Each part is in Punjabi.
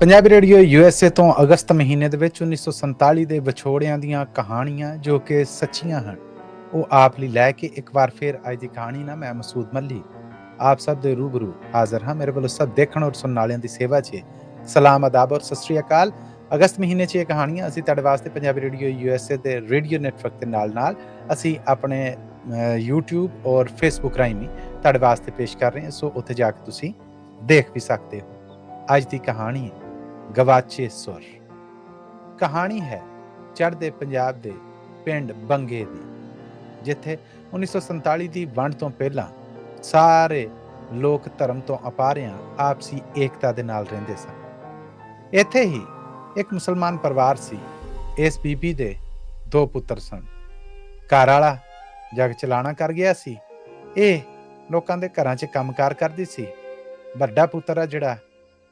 ਪੰਜਾਬੀ ਰੇਡੀਓ ਯੂਐਸਏ ਤੋਂ ਅਗਸਤ ਮਹੀਨੇ ਦੇ ਵਿੱਚ 1947 ਦੇ ਵਿਛੋੜਿਆਂ ਦੀਆਂ ਕਹਾਣੀਆਂ ਜੋ ਕਿ ਸੱਚੀਆਂ ਹਨ ਉਹ ਆਪ ਲਈ ਲੈ ਕੇ ਇੱਕ ਵਾਰ ਫਿਰ ਅੱਜ ਦੀ ਕਹਾਣੀ ਨਾ ਮੈਂ ਮਸੂਦ ਮੱਲੀ। ਆਪ ਸਭ ਦੇ ਰੂਬਰੂ ਹਾਜ਼ਰ ਹਾਂ ਮੇਰੇ ਵੱਲੋਂ ਸਭ ਦੇਖਣ ਔਰ ਸੁਣਨ ਵਾਲਿਆਂ ਦੀ ਸੇਵਾ 'ਚ। ਸਲਾਮ ਅਦਾਬ ਔਰ ਸਤਿ ਸ੍ਰੀ ਅਕਾਲ। ਅਗਸਤ ਮਹੀਨੇ 'ਚ ਇਹ ਕਹਾਣੀਆਂ ਅਸੀਂ ਤੁਹਾਡੇ ਵਾਸਤੇ ਪੰਜਾਬੀ ਰੇਡੀਓ ਯੂਐਸਏ ਦੇ ਰੇਡੀਓ ਨੈਟਵਰਕ ਦੇ ਨਾਲ ਨਾਲ ਅਸੀਂ ਆਪਣੇ ਅਹ, YouTube ਔਰ Facebook ਰਾਹੀਂ ਵੀ ਤੁਹਾਡੇ ਵਾਸਤੇ ਪੇਸ਼ ਕਰ ਰਹੇ ਹਾਂ ਸੋ ਉੱਥੇ ਜਾ ਕੇ ਤੁਸੀਂ ਦੇਖ ਵੀ ਸਕਦੇ ਹੋ। ਅੱਜ ਦੀ ਕਹਾਣੀ ਹੈ ਗਵਾਚੇ ਸੁਰ। ਕਹਾਣੀ ਹੈ ਚੜ੍ਹਦੇ ਪੰਜਾਬ ਦੇ ਪਿੰਡ ਬੰਗੇ ਦੀ, ਜਿੱਥੇ 1947 ਦੀ ਵੰਡ ਤੋਂ ਪਹਿਲਾਂ ਸਾਰੇ ਲੋਕ ਧਰਮ ਤੋਂ ਅਪਾਰਿਆਂ ਆਪਸੀ ਏਕਤਾ ਦੇ ਨਾਲ ਰਹਿੰਦੇ ਸਨ। ਇੱਥੇ ਹੀ ਇੱਕ ਮੁਸਲਮਾਨ ਪਰਿਵਾਰ ਸੀ, ਇਸ ਬੀਬੀ ਦੇ ਦੋ ਪੁੱਤਰ ਸਨ। ਘਰ ਵਾਲਾ ਜਗ ਚਲਾਣਾ ਕਰ ਗਿਆ ਸੀ, ਇਹ ਲੋਕਾਂ ਦੇ ਘਰਾਂ 'ਚ ਕੰਮਕਾਰ ਕਰਦੀ ਸੀ। ਵੱਡਾ ਪੁੱਤਰ ਆ ਜਿਹੜਾ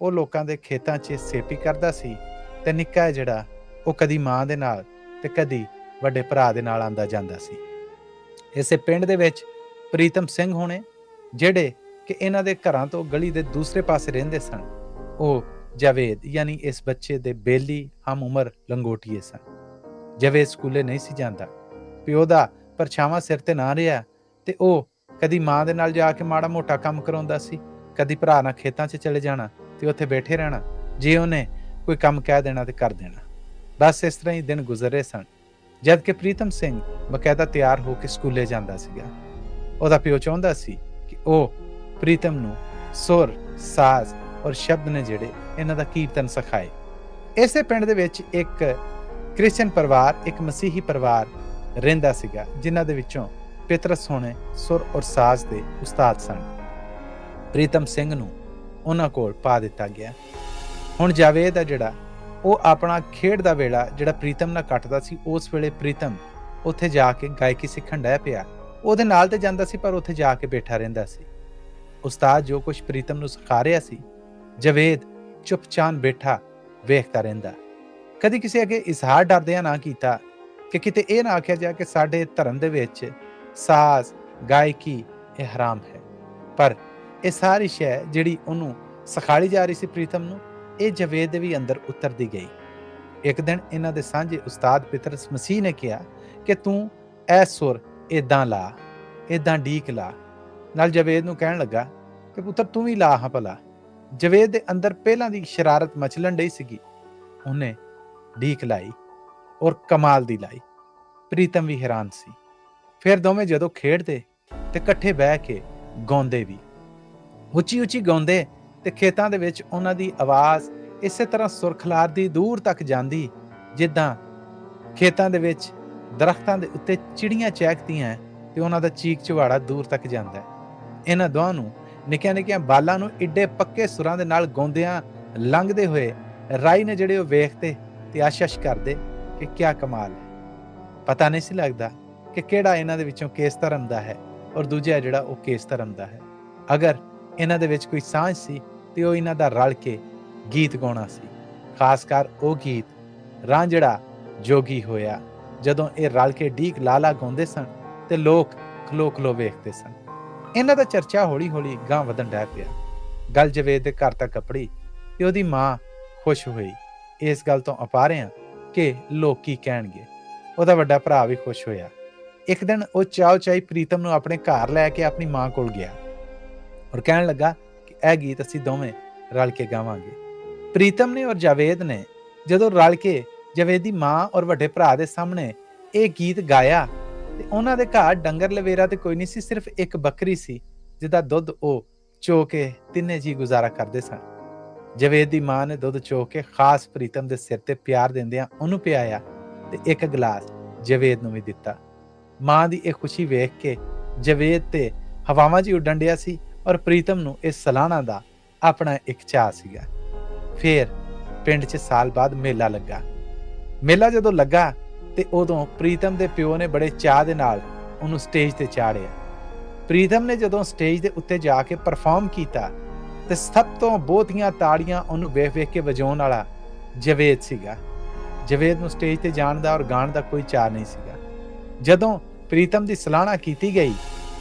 ਉਹ ਲੋਕਾਂ ਦੇ ਖੇਤਾਂ 'ਚ ਸੇਪੀ ਕਰਦਾ ਸੀ ਤੇ ਨਿੱਕਾ ਹੈ ਜਿਹੜਾ ਉਹ ਕਦੀ ਮਾਂ ਦੇ ਨਾਲ ਤੇ ਕਦੀ ਵੱਡੇ ਭਰਾ ਦੇ ਨਾਲ ਆਂਦਾ ਜਾਂਦਾ ਸੀ। ਇਸੇ ਪਿੰਡ ਦੇ ਵਿੱਚ ਪ੍ਰੀਤਮ ਸਿੰਘ ਹੋਣੇ, ਜਿਹੜੇ ਕਿ ਇਹਨਾਂ ਦੇ ਘਰਾਂ ਤੋਂ ਗਲੀ ਦੇ ਦੂਸਰੇ ਪਾਸੇ ਰਹਿੰਦੇ ਸਨ, ਉਹ ਜਾਵੇਦ ਯਾਨੀ ਇਸ ਬੱਚੇ ਦੇ ਬੇਲੀ ਹਮ ਉਮਰ ਲੰਗੋਟੀਏ ਸਨ। ਜਾਵੇਦ ਸਕੂਲੇ ਨਹੀਂ ਸੀ ਜਾਂਦਾ। ਪਿਓ ਦਾ ਪਰਛਾਵਾਂ ਸਿਰ ਤੇ ਨਾ ਰਿਹਾ ਤੇ ਉਹ ਕਦੀ ਮਾਂ ਦੇ ਨਾਲ ਜਾ ਕੇ ਮਾੜਾ ਮੋਟਾ ਕੰਮ ਕਰਾਉਂਦਾ ਸੀ, ਕਦੀ ਭਰਾ ਨਾਲ ਖੇਤਾਂ 'ਚ ਚਲੇ ਜਾਣਾ ਤੇ ਉੱਥੇ ਬੈਠੇ ਰਹਿਣਾ, ਜੇ ਉਹਨੇ ਕੋਈ ਕੰਮ ਕਹਿ ਦੇਣਾ ਤੇ ਕਰ ਦੇਣਾ। ਬਸ ਇਸ ਤਰ੍ਹਾਂ ਹੀ ਦਿਨ ਗੁਜ਼ਰੇ ਸਨ। ਜਦ ਕਿ ਪ੍ਰੀਤਮ ਸਿੰਘ ਬਕਾਇਦਾ ਤਿਆਰ ਹੋ ਕੇ ਸਕੂਲੇ ਜਾਂਦਾ ਸੀਗਾ। ਉਹਦਾ ਪਿਓ ਚਾਹੁੰਦਾ ਸੀ ਕਿ ਉਹ ਪ੍ਰੀਤਮ ਨੂੰ ਸੁਰ, ਸਾਜ਼ ਔਰ ਸ਼ਬਦ ਨੇ ਜਿਹੜੇ ਇਹਨਾਂ ਦਾ ਕੀਰਤਨ ਸਿਖਾਏ। ਇਸੇ ਪਿੰਡ ਦੇ ਵਿੱਚ ਇੱਕ ਕ੍ਰਿਸਚੀਅਨ ਪਰਿਵਾਰ, ਇੱਕ ਮਸੀਹੀ ਪਰਿਵਾਰ ਰਹਿੰਦਾ ਸੀਗਾ, ਜਿਨ੍ਹਾਂ ਦੇ ਵਿੱਚੋਂ ਪਿਤਰਸ ਹੋਣੇ ਸੁਰ ਔਰ ਸਾਜ਼ ਦੇ ਉਸਤਾਦ ਸਨ। ਪ੍ਰੀਤਮ ਸਿੰਘ ਨੂੰ ਉਹਨਾਂ ਕੋਲ ਪਾ ਦਿੱਤਾ ਗਿਆ। ਹੁਣ ਜਾਵੇਦ ਆ ਜਿਹੜਾ, ਉਹ ਆਪਣਾ ਖੇਡ ਦਾ ਵੇਲਾ ਜਿਹੜਾ ਪ੍ਰੀਤਮ ਨਾਲ ਕੱਟਦਾ ਸੀ, ਉਸ ਵੇਲੇ ਪ੍ਰੀਤਮ ਉੱਥੇ ਜਾ ਕੇ ਗਾਇਕੀ ਸਿੱਖਣ ਡਿਆ ਪਿਆ। ਉਹਦੇ ਨਾਲ ਤੇ ਜਾਂਦਾ ਸੀ, ਪਰ ਉੱਥੇ ਜਾ ਕੇ ਬੈਠਾ ਰਹਿੰਦਾ ਸੀ। ਉਸਤਾਦ ਜੋ ਕੁਝ ਪ੍ਰੀਤਮ ਨੂੰ ਸਿਖਾ ਰਿਹਾ ਸੀ, ਜਵੇਦ ਚੁੱਪਚਾਨ ਬੈਠਾ ਵੇਖਦਾ ਰਹਿੰਦਾ। ਕਦੀ ਕਿਸੇ ਅੱਗੇ ਇਜ਼ਹਾਰ ਡਰਦਿਆਂ ਨਾ ਕੀਤਾ ਕਿ ਕਿਤੇ ਇਹ ਨਾ ਆਖਿਆ ਜਾ ਕਿ ਸਾਡੇ ਧਰਮ ਦੇ ਵਿੱਚ ਸਾਜ਼, ਗਾਇਕੀ ਇਹ ਹਰਾਮ ਹੈ। ਪਰ ਇਹ ਸਾਰੀ ਸ਼ੈ ਜਿਹੜੀ ਉਹਨੂੰ ਸਿਖਾਲੀ ਜਾ ਰਹੀ ਸੀ ਪ੍ਰੀਤਮ ਨੂੰ, ਇਹ ਜਵੇਦ ਦੇ ਵੀ ਅੰਦਰ ਉਤਰਦੀ ਗਈ। ਇੱਕ ਦਿਨ ਇਹਨਾਂ ਦੇ ਸਾਂਝੇ ਉਸਤਾਦ ਪਿਤਰਸ ਮਸੀਹ ਨੇ ਕਿਹਾ ਕਿ ਤੂੰ ਐ ਸੁਰ ਇਦਾਂ ਲਾ ਇਦਾਂ ਡੀਕ ਲਾ। ਨਾਲ ਜਵੇਦ ਨੂੰ ਕਹਿਣ ਲੱਗਾ ਕਿ ਪੁੱਤਰ ਤੂੰ ਵੀ ਲਾ ਹਾਂ ਭਲਾ। ਜਵੇਦ ਦੇ ਅੰਦਰ ਪਹਿਲਾਂ ਦੀ ਸ਼ਰਾਰਤ ਮਚਲਣ ਡਈ ਸੀਗੀ। ਉਹਨੇ ਡੀਕ ਲਾਈ ਔਰ ਕਮਾਲ ਦੀ ਲਾਈ। ਪ੍ਰੀਤਮ ਵੀ ਹੈਰਾਨ ਸੀ। ਫਿਰ ਦੋਵੇਂ ਜਦੋਂ ਖੇਡਦੇ ਤੇ ਇਕੱਠੇ ਬਹਿ ਕੇ ਗਾਉਂਦੇ ਵੀ। ਉੱਚੀ ਉੱਚੀ ਗਾਉਂਦੇ ਤੇ ਖੇਤਾਂ ਦੇ ਵਿੱਚ ਉਹਨਾਂ ਦੀ ਆਵਾਜ਼ ਇਸੇ ਤਰ੍ਹਾਂ ਸੁਰਖਲਾਰ ਦੀ ਦੂਰ ਤੱਕ ਜਾਂਦੀ, ਜਿੱਦਾਂ ਖੇਤਾਂ ਦੇ ਵਿੱਚ ਦਰਖਤਾਂ ਦੇ ਉੱਤੇ ਚਿੜੀਆਂ ਚਹਿਕਦੀਆਂ ਤੇ ਉਹਨਾਂ ਦਾ ਚੀਕ ਚਵਾੜਾ ਦੂਰ ਤੱਕ ਜਾਂਦਾ ਹੈ ਇਹਨਾਂ ਦੋਹਾਂ ਨੂੰ ਨਿੱਕੀਆਂ ਨਿੱਕੀਆਂ ਬਾਲਾਂ ਨੂੰ ਇੱਡੇ ਪੱਕੇ ਸੁਰਾਂ ਦੇ ਨਾਲ ਗਾਉਂਦਿਆਂ ਲੰਘਦੇ ਹੋਏ ਰਾਈ ਨੇ ਜਿਹੜੇ ਉਹ ਵੇਖਦੇ ਤੇ ਆਸ਼ਸ਼ ਕਰਦੇ ਕਿ ਕਿਆ ਕਮਾਲ ਹੈ ਪਤਾ ਨਹੀਂ ਸੀ ਲੱਗਦਾ ਕਿ ਕਿਹੜਾ ਇਹਨਾਂ ਦੇ ਵਿੱਚੋਂ ਕੇਸ ਧਰਮ ਦਾ ਹੈ ਔਰ ਦੂਜਾ ਜਿਹੜਾ ਉਹ ਕੇਸ ਧਰਮ ਦਾ ਹੈ। ਅਗਰ ਇਹਨਾਂ ਦੇ ਵਿੱਚ ਕੋਈ ਸਾਂਝ ਸੀ ਤੇ ਉਹ ਇਹਨਾਂ ਦਾ ਰਲ ਕੇ ਗੀਤ ਗਾਉਣਾ ਸੀ। ਖਾਸ ਕਰ ਉਹ ਗੀਤ ਰਾਂਝੜਾ ਜੋਗੀ ਹੋਇਆ ਜਦੋਂ ਇਹ ਰਲ ਕੇ ਢੀਕ ਲਾਲਾ ਗਾਉਂਦੇ ਸਨ ਤੇ ਲੋਕ ਖਲੋ ਖਲੋ ਵੇਖਦੇ ਸਨ। ਇਹਨਾਂ ਦਾ ਚਰਚਾ ਹੌਲੀ ਹੌਲੀ ਗਾਂ ਵਧਣ ਡਿਆ ਪਿਆ। ਗੱਲ ਜਵੇਦ ਦੇ ਘਰ ਤੱਕ ਕਪੜੀ ਤੇ ਉਹਦੀ ਮਾਂ ਖੁਸ਼ ਹੋਈ। ਇਸ ਗੱਲ ਤੋਂ ਅਪਾਰਿਆਂ ਕਿ ਲੋਕ ਕੀ ਕਹਿਣਗੇ। ਉਹਦਾ ਵੱਡਾ ਭਰਾ ਵੀ ਖੁਸ਼ ਹੋਇਆ। ਇੱਕ ਦਿਨ ਉਹ ਚਾਉ ਚਾਈ ਪ੍ਰੀਤਮ ਨੂੰ ਆਪਣੇ ਘਰ ਲੈ ਕੇ ਆਪਣੀ ਮਾਂ ਕੋਲ ਗਿਆ। ਔਰ ਕਹਿਣ ਲੱਗਾ ਕਿ ਇਹ ਗੀਤ ਅਸੀਂ ਦੋਵੇਂ ਰਲ ਕੇ ਗਾਵਾਂਗੇ। ਪ੍ਰੀਤਮ ਨੇ ਔਰ ਜਾਵੇਦ ਨੇ ਜਦੋਂ ਰਲ ਕੇ ਜਾਵੇਦ ਦੀ ਮਾਂ ਔਰ ਵੱਡੇ ਭਰਾ ਦੇ ਸਾਹਮਣੇ ਇਹ ਗੀਤ ਗਾਇਆ, ਤੇ ਉਹਨਾਂ ਦੇ ਘਰ ਡੰਗਰ ਲਵੇਰਾ ਤੇ ਕੋਈ ਨਹੀਂ ਸੀ, ਸਿਰਫ ਇੱਕ ਬੱਕਰੀ ਸੀ, ਜਿਹਦਾ ਦੁੱਧ ਉਹ ਚੋ ਕੇ ਤਿੰਨੇ ਜੀ ਗੁਜ਼ਾਰਾ ਕਰਦੇ ਸਨ। ਜਵੇਦ ਦੀ ਮਾਂ ਨੇ ਦੁੱਧ ਚੋ ਕੇ ਖਾਸ ਪ੍ਰੀਤਮ ਦੇ ਸਿਰ ਤੇ ਪਿਆਰ ਦਿੰਦਿਆਂ ਉਹਨੂੰ ਪਿਆਇਆ ਤੇ ਇੱਕ ਗਲਾਸ ਜਵੇਦ ਨੂੰ ਵੀ ਦਿੱਤਾ। ਮਾਂ ਦੀ ਇਹ ਖੁਸ਼ੀ ਵੇਖ ਕੇ ਜਵੇਦ ਤੇ ਹਵਾਵਾਂ ਜੀ ਹੀ ਉੱਡਣ ਡਿਆ ਸੀ ਔਰ ਪ੍ਰੀਤਮ ਨੂੰ ਇਸ ਸਲਾਨਾ ਦਾ ਆਪਣਾ ਇੱਕ ਚਾਹ ਸੀਗਾ। ਫਿਰ ਪਿੰਡ 'ਚ ਸਾਲ ਬਾਅਦ ਮੇਲਾ ਲੱਗਾ। ਮੇਲਾ ਜਦੋਂ ਲੱਗਾ ਤੇ ਉਦੋਂ ਪ੍ਰੀਤਮ ਦੇ ਪਿਓ ਨੇ ਬੜੇ ਚਾਹ ਦੇ ਨਾਲ ਉਹਨੂੰ ਸਟੇਜ ਤੇ ਚਾੜਿਆ। ਪ੍ਰੀਤਮ ਨੇ ਜਦੋਂ ਸਟੇਜ ਦੇ ਉੱਤੇ ਜਾ ਕੇ ਪਰਫਾਰਮ ਕੀਤਾ ਤੇ ਸਭ ਤੋਂ ਬਹੁਤੀਆਂ ਤਾੜੀਆਂ ਉਹਨੂੰ ਵੇਖ ਵੇਖ ਕੇ ਵਜਾਉਣ ਵਾਲਾ ਜਵੇਦ ਸੀਗਾ। ਜਵੇਦ ਨੂੰ ਸਟੇਜ ਤੇ ਜਾਣ ਦਾ ਔਰ ਗਾਣ ਦਾ ਕੋਈ ਚਾਹ ਨਹੀਂ ਸੀਗਾ। ਜਦੋਂ ਪ੍ਰੀਤਮ ਦੀ ਸਲਾਹਣਾ ਕੀਤੀ ਗਈ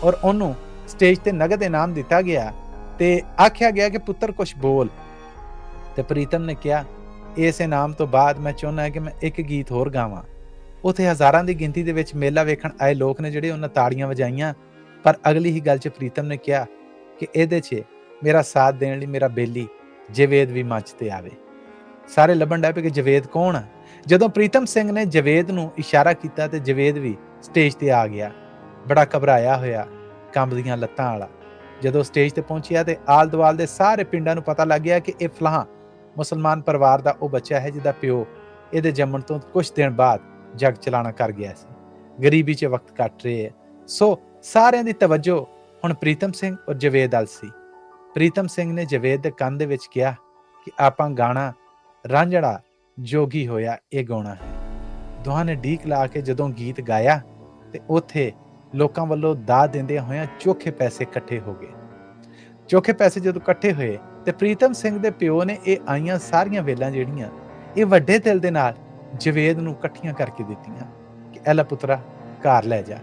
ਔਰ ਉਹਨੂੰ ਸਟੇਜ ਤੇ ਨਗਦ ਇਨਾਮ ਦਿੱਤਾ ਗਿਆ ਤੇ ਆਖਿਆ ਗਿਆ ਕਿ ਪੁੱਤਰ ਕੁਝ ਬੋਲ। ਤੇ ਪ੍ਰੀਤਮ ਨੇ ਕਿਹਾ, ਇਸ ਇਨਾਮ ਤੋਂ ਬਾਅਦ ਮੈਂ ਚਾਹੁੰਦਾ ਕਿ ਮੈਂ ਇੱਕ ਗੀਤ ਹੋਰ ਗਾਵਾਂ। ਉਥੇ ਹਜ਼ਾਰਾਂ ਦੀ ਗਿਣਤੀ ਦੇ ਵਿੱਚ ਮੇਲਾ ਵੇਖਣ ਆਏ ਲੋਕ ਨੇ ਜਿਹੜੇ ਉਹਨਾਂ ਤਾੜੀਆਂ ਵਜਾਈਆਂ, ਪਰ ਅਗਲੀ ਹੀ ਗੱਲ 'ਚ ਪ੍ਰੀਤਮ ਨੇ ਕਿਹਾ ਕਿ ਇਹਦੇ 'ਚ ਮੇਰਾ ਸਾਥ ਦੇਣ ਲਈ ਮੇਰਾ ਬੇਲੀ ਜਵੇਦ ਵੀ ਮੰਚ ਤੇ ਆਵੇ। ਸਾਰੇ ਲੱਭਣ ਡੈ ਪਏ ਕਿ ਜਵੇਦ ਕੌਣ ਆ? ਜਦੋਂ ਪ੍ਰੀਤਮ ਸਿੰਘ ਨੇ ਜਵੇਦ ਨੂੰ ਇਸ਼ਾਰਾ ਕੀਤਾ ਤੇ ਜਵੇਦ ਵੀ ਸਟੇਜ ਤੇ ਆ ਗਿਆ। ਬੜਾ ਘਬਰਾਇਆ ਹੋਇਆ ਕੰਬਦੀਆਂ ਲੱਤਾਂ ਵਾਲਾ। ਜਦੋਂ ਸਟੇਜ ਤੇ ਪਹੁੰਚਿਆ ਤੇ ਆਲ ਦੁਆਲ ਦੇ ਸਾਰੇ ਪਿੰਡਾਂ ਨੂੰ ਪਤਾ ਲੱਗ ਗਿਆ ਕਿ ਇਹ ਫਲਾਹ ਮੁਸਲਮਾਨ ਪਰਿਵਾਰ ਦਾ ਉਹ ਬੱਚਾ ਹੈ ਜਿਹਦਾ ਪਿਓ ਇਹਦੇ ਜੰਮਣ ਤੋਂ ਕੁਝ ਦਿਨ ਬਾਅਦ ਜਗ ਚਲਾਣਾ ਕਰ ਗਿਆ ਸੀ। ਗਰੀਬੀ 'ਚ ਵਕਤ ਕੱਟ ਰਹੇ ਹੈ ਸੋ ਸਾਰਿਆਂ ਦੀ ਤਵੱਜੋ ਹੁਣ ਪ੍ਰੀਤਮ ਸਿੰਘ ਔਰ ਜਵੇਦ ਅਲ ਸੀ। ਪ੍ਰੀਤਮ ਸਿੰਘ ਨੇ ਜਵੇਦ ਦੇ ਕੰਨ ਦੇ ਵਿੱਚ ਕਿਹਾ ਕਿ ਆਪਾਂ ਗਾਣਾ ਰਾਂਝੜਾ ਜੋਗੀ ਹੋਇਆ ਇਹ ਗਾਉਣਾ ਹੈ। ਦੋਹਾਂ ਨੇ ਢੀਕ ਲਾ ਕੇ ਜਦੋਂ ਗੀਤ ਗਾਇਆ ਤੇ ਉਥੇ ਲੋਕਾਂ ਵੱਲੋਂ ਦਾਤ ਦਿੰਦੇ ਹੋਇਆਂ ਚੋਖੇ ਪੈਸੇ ਇਕੱਠੇ ਹੋ ਗਏ। ਚੋਖੇ ਪੈਸੇ ਜਦੋਂ ਇਕੱਠੇ ਹੋਏ ਤੇ ਪ੍ਰੀਤਮ ਸਿੰਘ ਦੇ ਪਿਓ ਨੇ ਇਹ ਆਈਆਂ ਸਾਰੀਆਂ ਵੇਲਾਂ ਜਿਹੜੀਆਂ, ਇਹ ਵੱਡੇ ਦਿਲ ਦੇ ਨਾਲ ਜਵੇਦ ਨੂੰ ਇਕੱਠੀਆਂ ਕਰਕੇ ਦਿੱਤੀਆਂ ਕਿ ਐਲਾ ਪੁੱਤਰਾ, ਘਰ ਲੈ ਜਾ।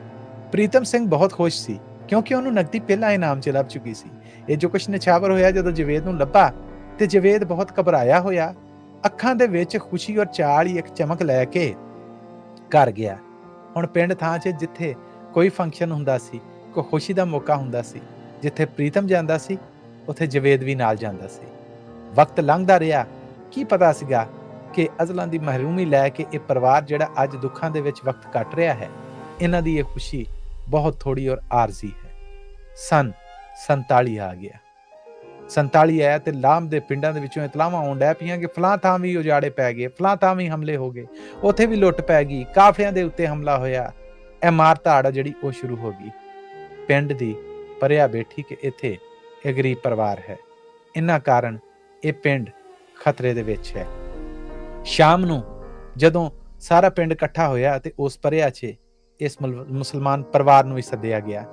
ਪ੍ਰੀਤਮ ਸਿੰਘ ਬਹੁਤ ਖੁਸ਼ ਸੀ ਕਿਉਂਕਿ ਉਹਨੂੰ ਨਕਦੀ ਪਹਿਲਾਂ ਇਨਾਮ ਚ ਲੱਭ ਚੁੱਕੀ ਸੀ। ਇਹ ਜੋ ਕੁਛ ਨਿਛਾਵਰ ਹੋਇਆ ਜਦੋਂ ਜਵੇਦ ਨੂੰ ਲੱਭਾ ਤੇ ਜਵੇਦ ਬਹੁਤ ਘਬਰਾਇਆ ਹੋਇਆ, ਅੱਖਾਂ ਦੇ ਵਿੱਚ ਖੁਸ਼ੀ ਔਰ ਚਾਲ ਹੀ ਇੱਕ ਚਮਕ ਲੈ ਕੇ ਘਰ ਗਿਆ। ਹੁਣ ਪਿੰਡ ਥਾਂ 'ਚ ਜਿੱਥੇ ਕੋਈ ਫੰਕਸ਼ਨ ਹੁੰਦਾ ਸੀ ਕੋਈ ਖੁਸ਼ੀ ਦਾ ਮੌਕਾ ਹੁੰਦਾ ਸੀ, ਜਿੱਥੇ ਪ੍ਰੀਤਮ ਜਾਂਦਾ ਸੀ, ਉੱਥੇ ਜਵੇਦ ਵੀ ਨਾਲ ਜਾਂਦਾ ਸੀ। ਵਕਤ ਲੰਘਦਾ ਰਿਹਾ। ਕੀ ਪਤਾ ਸੀਗਾ ਕਿ ਅਜ਼ਲਾਂ ਦੀ ਮਹਿਰੂਮੀ ਲੈ ਕੇ ਇਹ ਪਰਿਵਾਰ ਜਿਹੜਾ ਅੱਜ ਦੁੱਖਾਂ ਦੇ ਵਿੱਚ ਵਕਤ ਕੱਟ ਰਿਹਾ ਹੈ, ਇਹਨਾਂ ਦੀ ਇਹ ਖੁਸ਼ੀ ਬਹੁਤ ਥੋੜੀ ਔਰ ਆਰਜ਼ੀ ਹੈ। ਸਨ 47 ਆ ਗਿਆ। 47 ਆਇਆ ਤੇ ਲਾਮ ਦੇ ਪਿੰਡਾਂ ਦੇ ਵਿੱਚੋਂ ਇਤਲਾਹਾਂ ਆਉਣ ਡੈ ਪਈਆਂ ਕਿ ਫਲਾਂ ਥਾਂ ਵੀ ਉਜਾੜੇ ਪੈ ਗਏ, ਫਲਾਂ ਥਾਂ ਵੀ ਹਮਲੇ ਹੋ ਗਏ। ਉੱਥੇ ਵੀ ਲੁੱਟ ਪੈ ਗਈ, ਕਾਫਲਿਆਂ ਦੇ ਉੱਤੇ ਹਮਲਾ ਹੋਇਆ। ਇਹ ਮਾਰ ਧਾੜ ਆ ਜਿਹੜੀ ਉਹ ਸ਼ੁਰੂ ਹੋ ਗਈ। ਪਿੰਡ ਦੀ ਪਰਿਆ ਬੈਠੀ ਕਿ ਇੱਥੇ ਇਹ ਗਰੀਬ ਪਰਿਵਾਰ ਹੈ। ਇਹਨਾਂ ਕਾਰਨ ਇਹ ਪਿੰਡ ਖਤਰੇ ਦੇ ਵਿੱਚ ਹੈ। ਸ਼ਾਮ ਨੂੰ ਜਦੋਂ ਸਾਰਾ ਪਿੰਡ ਇਕੱਠਾ ਹੋਇਆ ਤੇ ਉਸ ਪਰਿਆ 'ਚ ਇਸ ਮੁਲ- ਮੁਸਲਮਾਨ ਪਰਿਵਾਰ ਨੂੰ ਵੀ ਸੱਦਿਆ ਗਿਆ।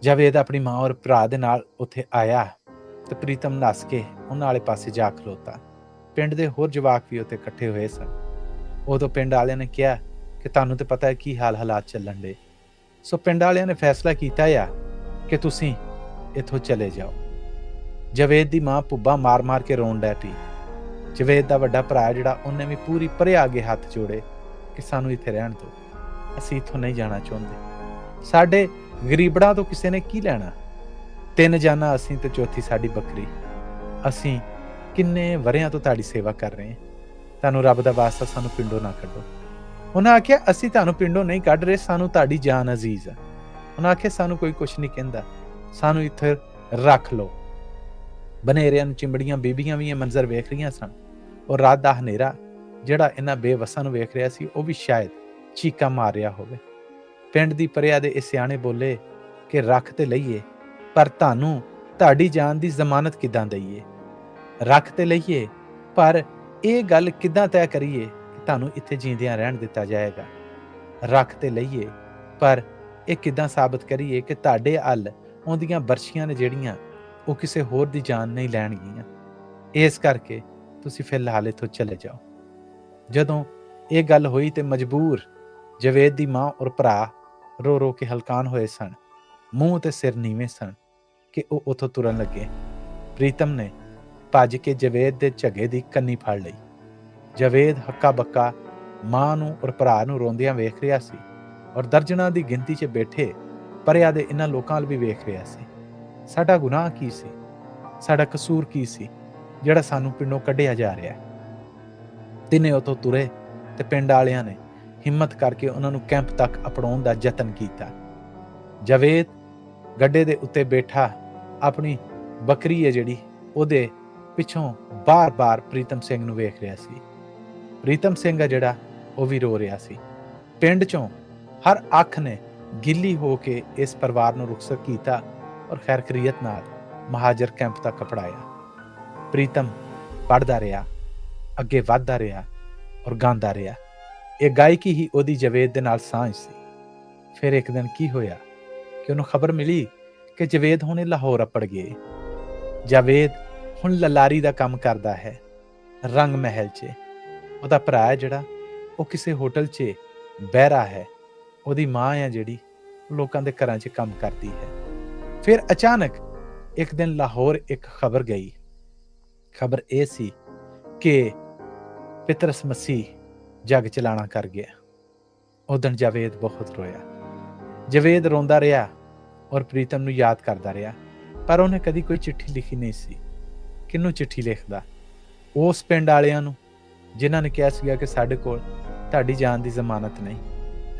ਜਵੇਦ ਆਪਣੀ ਮਾਂ ਔਰ ਭਰਾ ਦੇ ਨਾਲ ਉੱਥੇ ਆਇਆ ਤੇ ਪ੍ਰੀਤਮ ਨੱਸ ਕੇ ਉਹਨਾਂ ਵਾਲੇ ਪਾਸੇ ਜਾ ਖਲੋਤਾ। ਪਿੰਡ ਦੇ ਹੋਰ ਜਵਾਕ ਵੀ ਉੱਥੇ ਇਕੱਠੇ ਹੋਏ ਸਨ। ਉਦੋਂ ਪਿੰਡ ਵਾਲਿਆਂ ਨੇ ਕਿਹਾ ਕਿ ਤੁਹਾਨੂੰ ਤੇ ਪਤਾ ਹੈ ਕੀ ਹਾਲ ਹਾਲਾਤ ਚੱਲਣ ਦੇ। ਸੋ ਪਿੰਡ ਵਾਲਿਆਂ ਨੇ ਫੈਸਲਾ ਕੀਤਾ ਆ ਕਿ ਤੁਸੀਂ ਇੱਥੋਂ ਚਲੇ ਜਾਓ। ਜਵੇਦ ਦੀ ਮਾਂ ਪੁੱਬਾ ਮਾਰ-ਮਾਰ ਕੇ ਰੋਣ ਡੈ ਪਈ। ਜਵੇਦ ਦਾ ਵੱਡਾ ਭਰਾ ਜਿਹੜਾ ਉਹਨੇ ਵੀ ਪੂਰੀ ਭਰਿਆ ਅੱਗੇ ਹੱਥ ਜੋੜੇ ਕਿ ਸਾਨੂੰ ਇੱਥੇ ਰਹਿਣ ਦਿਓ। ਅਸੀਂ ਇੱਥੋਂ ਨਹੀਂ ਜਾਣਾ ਚਾਹੁੰਦੇ। ਸਾਡੇ ਗਰੀਬੜਾਂ ਤੋਂ ਕਿਸੇ ਨੇ ਕੀ ਲੈਣਾ? ਤਿੰਨ ਜਾਨਾਂ, ਅਸੀਂ ਤੇ ਚੌਥੀ ਸਾਡੀ ਬੱਕਰੀ। ਅਸੀਂ ਕਿੰਨੇ ਵਰਿਆਂ ਤੋਂ ਤੁਹਾਡੀ ਸੇਵਾ ਕਰ ਰਹੇ ਹਾਂ। ਤੁਹਾਨੂੰ ਰੱਬ ਦਾ ਵਾਸਤਾ ਸਾਨੂੰ ਪਿੰਡੋਂ ਨਾ ਕੱਢੋ। ਉਹਨਾਂ ਆਖਿਆ, ਅਸੀਂ ਤੁਹਾਨੂੰ ਪਿੰਡੋਂ ਨਹੀਂ ਕੱਢ ਰਹੇ, ਸਾਨੂੰ ਤੁਹਾਡੀ ਜਾਨ ਅਜ਼ੀਜ਼ ਹੈ। ਉਹਨਾਂ ਆਖਿਆ, ਸਾਨੂੰ ਕੋਈ ਕੁਝ ਨਹੀਂ ਕਹਿੰਦਾ। ਸਾਨੂੰ ਇੱਥੇ ਰੱਖ ਲਓ। ਬਨੇਰਿਆਂ ਨੂੰ ਚਿੰਬੜੀਆਂ, ਬੀਬੀਆਂ ਵੀ ਇਹ ਮੰਜ਼ਰ ਵੇਖ ਰਹੀਆਂ ਸਨ। ਔਰ ਰਾਤ ਦਾ ਹਨੇਰਾ, ਜਿਹੜਾ ਇਹਨਾਂ ਬੇਵਸਾਂ ਨੂੰ ਵੇਖ ਰਿਹਾ ਸੀ, ਉਹ ਵੀ ਸ਼ਾਇਦ ਚੀਕਾ ਮਾਰ ਰਿਹਾ ਹੋਵੇ। ਪਿੰਡ ਦੀ ਪਰਿਆ ਦੇ ਇਹ ਸਿਆਣੇ ਬੋਲੇ ਕਿ ਰੱਖ ਤੇ ਲਈਏ, ਪਰ ਤੁਹਾਨੂੰ ਤੁਹਾਡੀ ਜਾਨ ਦੀ ਜ਼ਮਾਨਤ ਕਿਦਾਂ ਦਈਏ? ਰੱਖ ਤੇ ਲਈਏ, ਪਰ ਇਹ ਗੱਲ ਕਿਦਾਂ ਤੈਅ ਕਰੀਏ? ਤੁਹਾਨੂੰ ਇੱਥੇ ਜੀਂਦਿਆਂ ਰਹਿਣ ਦਿੱਤਾ ਜਾਏਗਾ। ਰੱਖ ਤੇ ਲਈਏ, ਪਰ ਇਹ ਕਿਦਾਂ ਸਾਬਤ ਕਰੀਏ ਕਿ ਤੁਹਾਡੇ ਹੱਲ ਉਹਦੀਆਂ ਬਰਸ਼ੀਆਂ ਨੇ ਜਿਹੜੀਆਂ ਉਹ ਕਿਸੇ ਹੋਰ ਦੀ ਜਾਨ ਨਹੀਂ ਲੈਣਗੀਆਂ। ਇਸ ਕਰਕੇ ਤੁਸੀਂ ਫਿਲਹਾਲ ਇੱਥੋਂ ਚਲੇ ਜਾਓ। ਜਦੋਂ ਇਹ ਗੱਲ ਹੋਈ ਤੇ ਮਜਬੂਰ ਜਵੇਦ ਦੀ ਮਾਂ ਔਰ ਭਰਾ ਰੋ ਰੋ ਕੇ ਹਲਕਾਨ ਹੋਏ ਸਨ। ਮੂੰਹ ਤੇ ਸਿਰ ਨੀਵੇਂ ਸਨ ਕਿ ਉਹ ਉਥੋਂ ਤੁਰਨ ਲੱਗੇ। ਪ੍ਰੀਤਮ ਨੇ ਭੱਜ ਕੇ ਜਵੇਦ ਦੇ ਝੱਗੇ ਦੀ ਕੰਨੀ ਫੜ ਲਈ। ਜਵੇਦ ਹੱਕਾ ਬੱਕਾ ਮਾਂ ਨੂੰ ਔਰ ਭਰਾ ਨੂੰ ਰੋਂਦਿਆਂ ਵੇਖ ਰਿਹਾ ਸੀ ਔਰ ਦਰਜਨਾਂ ਦੀ ਗਿਣਤੀ 'ਚ ਬੈਠੇ ਪਰਿਆ ਦੇ ਇਹਨਾਂ ਲੋਕਾਂ ਵੱਲ ਵੀ ਵੇਖ ਰਿਹਾ ਸੀ। ਸਾਡਾ ਗੁਨਾਹ ਕੀ ਸੀ? ਸਾਡਾ ਕਸੂਰ ਕੀ ਸੀ? ਜਿਹੜਾ ਸਾਨੂੰ ਪਿੰਡੋਂ ਕੱਢਿਆ ਜਾ ਰਿਹਾ ਹੈ। ਤਿੰਨੇ ਉਤੋਂ ਤੁਰੇ ਤੇ ਪਿੰਡ ਵਾਲਿਆਂ ਨੇ ਹਿੰਮਤ ਕਰਕੇ ਉਹਨਾਂ ਨੂੰ ਕੈਂਪ ਤੱਕ ਅਪਣਾਉਣ ਦਾ ਯਤਨ ਕੀਤਾ। ਜਵੇਦ ਗੱਡੇ ਦੇ ਉੱਤੇ ਬੈਠਾ ਆਪਣੀ ਬੱਕਰੀ ਹੈ ਜਿਹੜੀ ਉਹਦੇ ਪਿੱਛੋਂ ਬਾਰ-ਬਾਰ ਪ੍ਰੀਤਮ ਸਿੰਘ ਨੂੰ ਵੇਖ ਰਿਹਾ ਸੀ। ਪ੍ਰੀਤਮ ਸਿੰਘ ਆ ਜਿਹੜਾ, ਉਹ ਵੀ ਰੋ ਰਿਹਾ ਸੀ। ਪਿੰਡ ਚੋਂ ਹਰ ਅੱਖ ਨੇ ਗਿੱਲੀ ਹੋ ਕੇ ਇਸ ਪਰਿਵਾਰ ਨੂੰ ਰੁਖਸਤ ਕੀਤਾ ਔਰ ਖੈਰਕਰੀਅਤ ਨਾਲ ਮਹਾਜਰ ਕੈਂਪ ਤੱਕ ਪੜਾਇਆ ਪ੍ਰੀਤਮ ਪੜਦਾ ਰਿਹਾ, ਅੱਗੇ ਵਧਦਾ ਰਿਹਾ ਔਰ ਗਾਉਂਦਾ ਰਿਹਾ। ਇਹ ਗਾਇਕੀ ਹੀ ਉਹਦੀ ਜਵੇਦ ਦੇ ਨਾਲ ਸਾਂਝ ਸੀ। ਫਿਰ ਇੱਕ ਦਿਨ ਕੀ ਹੋਇਆ ਕਿ ਉਹਨੂੰ ਖਬਰ ਮਿਲੀ ਕਿ ਜਵੇਦ ਹੁਣੇ ਲਾਹੌਰ ਅਪੜ ਗਏ। ਜਵੇਦ ਹੁਣ ਲਲਾਰੀ ਦਾ ਕੰਮ ਕਰਦਾ ਹੈ ਰੰਗ ਮਹਿਲ 'ਚ। ਉਹਦਾ ਭਰਾ ਹੈ ਜਿਹੜਾ, ਉਹ ਕਿਸੇ ਹੋਟਲ 'ਚ ਬਹਿਰਾ ਹੈ। ਉਹਦੀ ਮਾਂ ਹੈ ਜਿਹੜੀ ਲੋਕਾਂ ਦੇ ਘਰਾਂ 'ਚ ਕੰਮ ਕਰਦੀ ਹੈ। ਫਿਰ ਅਚਾਨਕ ਇੱਕ ਦਿਨ ਲਾਹੌਰ ਇੱਕ ਖਬਰ ਗਈ। ਖਬਰ ਇਹ ਸੀ ਕਿ ਪਿਤਰਸ ਮਸੀਹ ਜਗ ਚਲਾਣਾ ਕਰ ਗਿਆ। ਉਦਣ ਜਾਵੇਦ ਬਹੁਤ ਰੋਇਆ। ਜਵੇਦ ਰੋਂਦਾ ਰਿਹਾ ਔਰ ਪ੍ਰੀਤਮ ਨੂੰ ਯਾਦ ਕਰਦਾ ਰਿਹਾ, ਪਰ ਉਹਨੇ ਕਦੀ ਕੋਈ ਚਿੱਠੀ ਲਿਖੀ ਨਹੀਂ ਸੀ। ਕਿਹਨੂੰ ਚਿੱਠੀ ਲਿਖਦਾ? ਉਸ ਪਿੰਡ ਵਾਲਿਆਂ ਨੂੰ ਜਿਨ੍ਹਾਂ ਨੇ ਕਿਹਾ ਸੀਗਾ ਕਿ ਸਾਡੇ ਕੋਲ ਤੁਹਾਡੀ ਜਾਨ ਦੀ ਜ਼ਮਾਨਤ ਨਹੀਂ।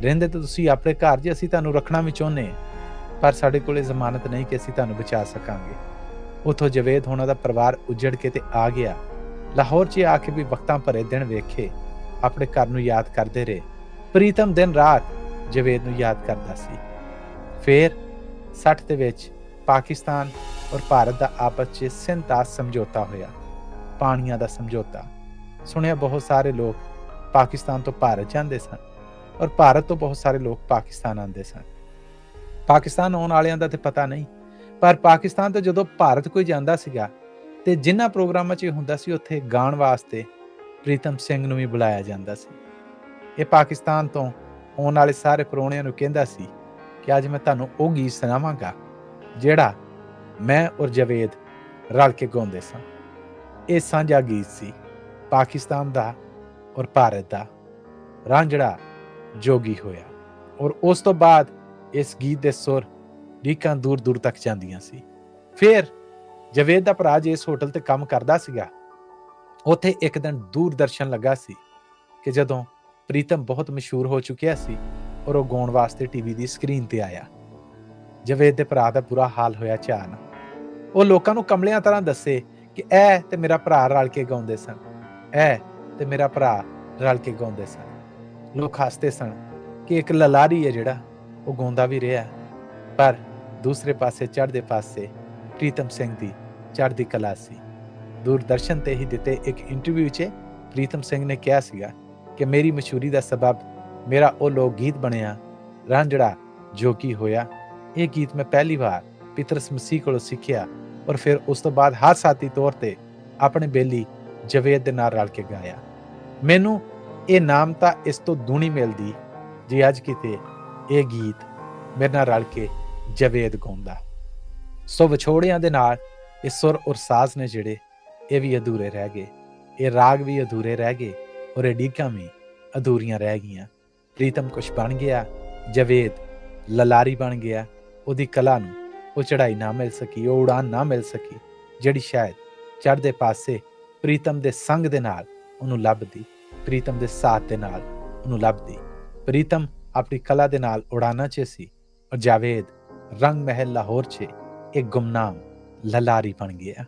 ਰਹਿੰਦੇ ਤਾਂ ਤੁਸੀਂ ਆਪਣੇ ਘਰ ਜੇ ਅਸੀਂ ਤੁਹਾਨੂੰ ਰੱਖਣਾ ਵੀ ਚਾਹੁੰਦੇ ਪਰ ਸਾਡੇ ਕੋਲ ਇਹ ਜ਼ਮਾਨਤ ਨਹੀਂ ਕਿ ਅਸੀਂ ਤੁਹਾਨੂੰ ਬਚਾ ਸਕਾਂਗੇ। ਉਥੋਂ ਜਵੇਦ ਹੋਣਾ ਦਾ ਪਰਿਵਾਰ ਉਜੜ ਕੇ ਤੇ ਆ ਗਿਆ। ਲਾਹੌਰ 'ਚ ਆ ਕੇ ਵੀ ਵਕਤਾਂ ਭਰੇ ਦਿਨ ਵੇਖੇ, ਆਪਣੇ ਘਰ ਨੂੰ ਯਾਦ ਕਰਦੇ ਰਹੇ। ਪ੍ਰੀਤਮ ਦਿਨ ਰਾਤ ਜਵੇਦ ਨੂੰ ਯਾਦ ਕਰਦਾ ਸੀ। ਫਿਰ 60 ਦੇ ਵਿੱਚ ਪਾਕਿਸਤਾਨ ਔਰ ਭਾਰਤ ਦਾ ਆਪਸ 'ਚ ਸਿੰਧਾ ਸਮਝੌਤਾ ਹੋਇਆ, ਪਾਣੀਆਂ ਦਾ ਸਮਝੌਤਾ। ਸੁਣਿਆ ਬਹੁਤ ਸਾਰੇ ਲੋਕ ਪਾਕਿਸਤਾਨ ਤੋਂ ਭਾਰਤ ਜਾਂਦੇ ਸਨ ਔਰ ਭਾਰਤ ਤੋਂ ਬਹੁਤ ਸਾਰੇ ਲੋਕ ਪਾਕਿਸਤਾਨ ਆਉਂਦੇ ਸਨ। ਪਾਕਿਸਤਾਨ ਆਉਣ ਵਾਲਿਆਂ ਦਾ ਤੇ ਪਤਾ ਨਹੀਂ, ਪਰ ਪਾਕਿਸਤਾਨ ਤੋਂ ਜਦੋਂ ਭਾਰਤ ਕੋਈ ਜਾਂਦਾ ਸੀਗਾ ਤੇ ਜਿਨ੍ਹਾਂ ਪ੍ਰੋਗਰਾਮਾਂ 'ਚ ਇਹ ਹੁੰਦਾ ਸੀ, ਉੱਥੇ ਗਾਣ ਵਾਸਤੇ ਪ੍ਰੀਤਮ ਸਿੰਘ ਨੂੰ ਵੀ ਬੁਲਾਇਆ ਜਾਂਦਾ ਸੀ। ਇਹ ਪਾਕਿਸਤਾਨ ਤੋਂ ਆਉਣ ਵਾਲੇ ਸਾਰੇ ਪ੍ਰਾਹੁਣਿਆਂ ਨੂੰ ਕਹਿੰਦਾ ਸੀ ਕਿ ਅੱਜ ਮੈਂ ਤੁਹਾਨੂੰ ਉਹ ਗੀਤ ਸੁਣਾਵਾਂਗਾ ਜਿਹੜਾ ਮੈਂ ਔਰ ਜਵੇਦ ਰਲ ਕੇ ਗਾਉਂਦੇ ਸਾਂ। ਇਹ ਸਾਂਝਾ ਗੀਤ ਸੀ। ਪਾਕਿਸਤਾਨ ਦਾ ਔਰ ਭਾਰਤ ਦਾ ਰਾਂਝੜਾ ਜੋਗੀ ਹੋਇਆ। ਔਰ ਉਸ ਤੋਂ ਬਾਅਦ ਇਸ ਗੀਤ ਦੇ ਸੁਰ ਲੀਕਾਂ ਦੂਰ ਦੂਰ ਤੱਕ ਜਾਂਦੀਆਂ ਸੀ। ਫਿਰ ਜਵੇਦ ਦਾ ਭਰਾ ਜਿਸ ਹੋਟਲ ਤੇ ਕੰਮ ਕਰਦਾ ਸੀਗਾ, ਉੱਥੇ ਇੱਕ ਦਿਨ ਦੂਰਦਰਸ਼ਨ ਲੱਗਾ ਸੀ ਕਿ ਜਦੋਂ ਪ੍ਰੀਤਮ ਬਹੁਤ ਮਸ਼ਹੂਰ ਹੋ ਚੁੱਕਿਆ ਸੀ ਔਰ ਉਹ ਗਾਉਣ ਵਾਸਤੇ ਟੀਵੀ ਦੀ ਸਕਰੀਨ ਤੇ ਆਇਆ। ਜਵੇਦ ਦੇ ਭਰਾ ਦਾ ਬੁਰਾ ਹਾਲ ਹੋਇਆ ਚਾਨ ਉਹ ਲੋਕਾਂ ਨੂੰ ਕਮਲਿਆਂ ਤਰ੍ਹਾਂ ਦੱਸੇ ਕਿ ਇਹ ਤੇ ਮੇਰਾ ਭਰਾ ਰਲ ਕੇ ਗਾਉਂਦੇ ਸਨ। ਇਹ ਤੇ ਮੇਰਾ ਭਰਾ ਰਲ ਕੇ ਗਾਉਂਦੇ ਸਨ ਲੋਕ ਹੱਸਦੇ ਸਨ ਕਿ ਇੱਕ ਲਲਾਰੀ ਹੈ ਜਿਹੜਾ ਉਹ ਗਾਉਂਦਾ ਵੀ ਰਿਹਾ ਪਰ ਦੂਸਰੇ ਪਾਸੇ ਚੜ੍ਹਦੇ ਪਾਸੇ ਪ੍ਰੀਤਮ ਸਿੰਘ ਦੀ ਚੜ੍ਹਦੀ ਕਲਾ ਸੀ ਦੂਰਦਰਸ਼ਨ ਤੇ ਹੀ ਦਿੱਤੇ ਇੱਕ ਇੰਟਰਵਿਊ 'ਚ ਪ੍ਰੀਤਮ ਸਿੰਘ ਨੇ ਕਿਹਾ ਸੀਗਾ ਕਿ ਮੇਰੀ ਮਸ਼ਹੂਰੀ ਦਾ ਸਬਬ ਮੇਰਾ ਉਹ ਲੋਕ ਗੀਤ ਬਣਿਆ ਰਾਂਝੜਾ ਜੋ ਕੀ ਹੋਇਆ ਇਹ ਗੀਤ ਮੈਂ ਪਹਿਲੀ ਵਾਰ ਪਿਤਰਸ ਮਸੀਹ ਕੋਲੋਂ ਸਿੱਖਿਆ ਔਰ ਫਿਰ ਉਸ ਤੋਂ ਬਾਅਦ ਹਰ ਸਾਥੀ ਤੌਰ ਤੇ ਆਪਣੇ ਬੇਲੀ ਜਵੇਦ ਦੇ ਨਾਲ ਰਲ ਕੇ ਗਾਇਆ। ਮੈਨੂੰ ਇਹ ਨਾਮ ਤਾਂ ਇਸ ਤੋਂ ਦੂਣੀ ਮਿਲਦੀ ਜੇ ਅੱਜ ਕਿਤੇ ਇਹ ਗੀਤ ਮੇਰੇ ਨਾਲ ਰਲ ਕੇ ਜਵੇਦ ਗਾਉਂਦਾ। ਸੋ ਵਿਛੋੜਿਆਂ ਦੇ ਨਾਲ ਇਹ ਸੁਰ ਔਰ ਸਾਜ਼ ਨੇ ਜਿਹੜੇ, ਇਹ ਵੀ ਅਧੂਰੇ ਰਹਿ ਗਏ। ਇਹ ਰਾਗ ਵੀ ਅਧੂਰੇ ਰਹਿ ਗਏ ਔਰ ਇਹ ਡੀਕਾਂ ਵੀ ਅਧੂਰੀਆਂ ਰਹਿ ਗਈਆਂ। ਪ੍ਰੀਤਮ ਕੁਛ ਬਣ ਗਿਆ, ਜਵੇਦ ਲਲਾਰੀ ਬਣ ਗਿਆ, ਉਹਦੀ ਕਲਾ ਨੂੰ ਉਹ ਚੜਾਈ ਨਾ ਮਿਲ ਸਕੀ, ਉਹ ਉਡਾਨ ਨਾ ਮਿਲ ਸਕੀ, ਜਿਹੜੀ ਸ਼ਾਇਦ ਚੜ੍ਹਦੇ ਪਾਸੇ ਪ੍ਰੀਤਮ ਦੇ ਸੰਗ ਦੇ ਨਾਲ ਉਹਨੂੰ ਲੱਭਦੀ, ਪ੍ਰੀਤਮ ਦੇ ਸਾਥ ਦੇ ਨਾਲ ਉਹਨੂੰ ਲੱਭਦੀ। ਪ੍ਰੀਤਮ ਆਪਣੀ ਕਲਾ ਦੇ ਨਾਲ ਉਡਾਨਾ 'ਚ ਸੀ ਔਰ ਜਾਵੇਦ ਰੰਗ ਮਹਿਲ ਲਾਹੌਰ 'ਚ ਇੱਕ ਗੁਮਨਾਮ ਲਲਾਰੀ ਬਣ ਗਿਆ।